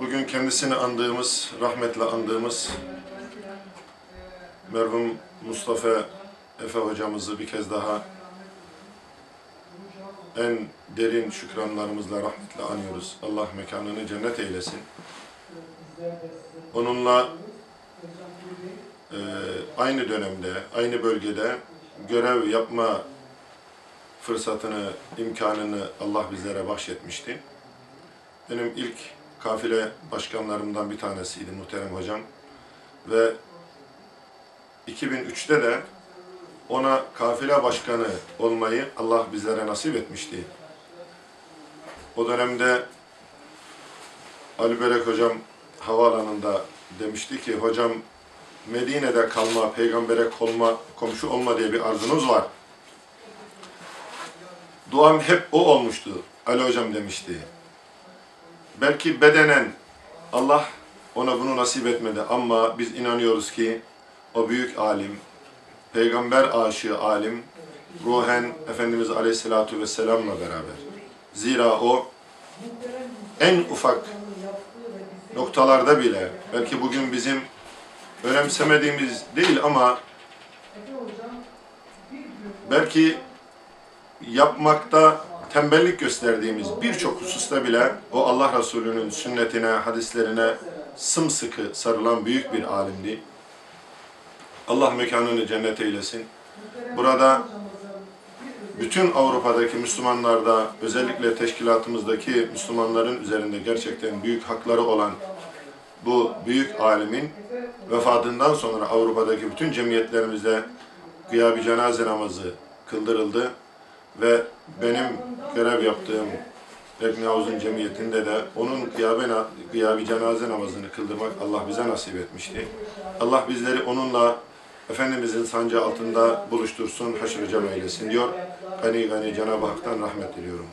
Bugün kendisini andığımız, rahmetle andığımız merhum Mustafa Efe hocamızı bir kez daha en derin şükranlarımızla rahmetle anıyoruz. Allah mekanını cennet eylesin. Onunla e, aynı dönemde, aynı bölgede görev yapma fırsatını, imkanını Allah bizlere bahşetmişti. Benim ilk kafile başkanlarımdan bir tanesiydi muhterem hocam. Ve 2003'te de ona kafile başkanı olmayı Allah bizlere nasip etmişti. O dönemde Ali Berek hocam havaalanında demişti ki hocam Medine'de kalma, peygambere kolma, komşu olma diye bir arzunuz var. Duam hep o olmuştu. Ali hocam demişti. Belki bedenen Allah ona bunu nasip etmedi ama biz inanıyoruz ki o büyük alim, peygamber aşığı alim, ruhen Efendimiz Aleyhisselatü Vesselam'la beraber. Zira o en ufak noktalarda bile, belki bugün bizim önemsemediğimiz değil ama belki yapmakta tembellik gösterdiğimiz birçok hususta bile o Allah Resulü'nün sünnetine, hadislerine sımsıkı sarılan büyük bir alimdi. Allah mekanını cennet eylesin. Burada bütün Avrupa'daki Müslümanlarda, özellikle teşkilatımızdaki Müslümanların üzerinde gerçekten büyük hakları olan bu büyük alimin vefatından sonra Avrupa'daki bütün cemiyetlerimizde gıyabi cenaze namazı kıldırıldı ve benim görev yaptığım Rekni Havuz'un cemiyetinde de onun gıyabe, gıyabi cenaze namazını kıldırmak Allah bize nasip etmişti. Allah bizleri onunla Efendimizin sancı altında buluştursun, haşr-ı cem eylesin diyor. Gani gani Cenab-ı Hak'tan rahmet diliyorum.